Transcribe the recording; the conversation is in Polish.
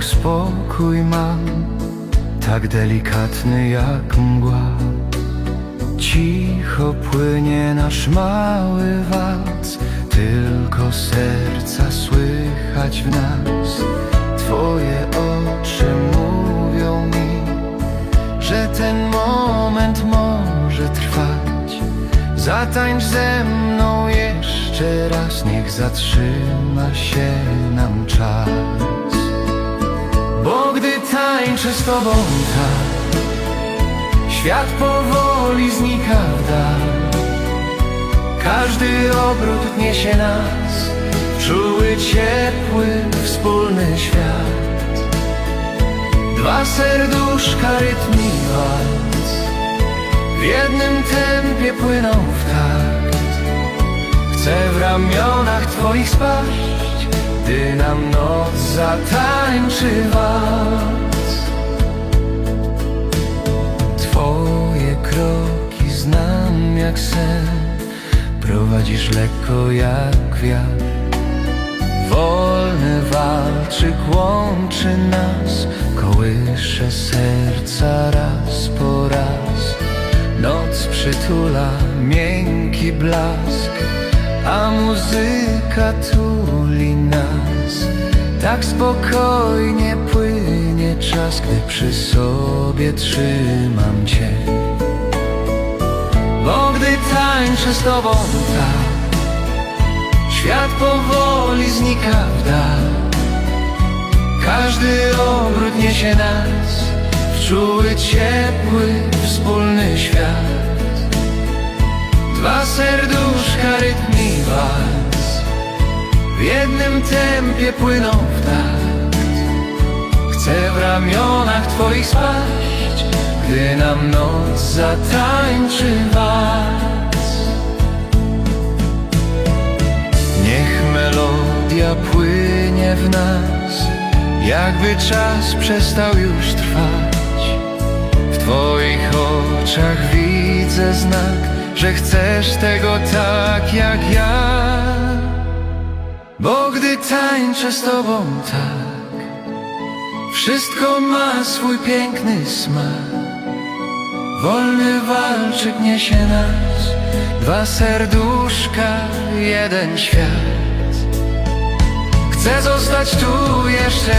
spokój mam, tak delikatny jak mgła. Cicho płynie nasz mały walc, tylko serca słychać w nas. Twoje oczy mówią mi, że ten moment może trwać. Zatańcz ze mną jeszcze raz, niech zatrzyma się tańczę z tobą tak, świat powoli znika w dal. Każdy obrót niesie nas czuły, ciepły, wspólny świat. Dwa serduszka rytm i walc w jednym tempie płyną w takt. Chcę w ramionach twoich spaść, gdy nam noc zatańczy. Prowadzisz lekko jak wiatr. Wolny walczyk łączy nas, kołysze serca raz po raz. Noc przytula miękki blask, a muzyka tuli nas. Tak spokojnie płynie czas, gdy przy sobie trzymam cię. Tańczę z tobą. Tak, Świat powoli znika w dal. Każdy obrót niesie nas W czuły, ciepły, wspólny świat. Dwa serduszka, rytm i W jednym tempie płyną w takt. Chcę w ramionach twoich spaść Gdy nam noc zatańczy walc płynie w nas, jakby czas przestał już trwać. W Twoich oczach widzę znak, że chcesz tego tak jak ja. Bo gdy tańczę z Tobą tak, wszystko ma swój piękny smak. Wolny walczyk niesie nas Dwa serduszka, jeden świat Chcę zostać tu jeszcze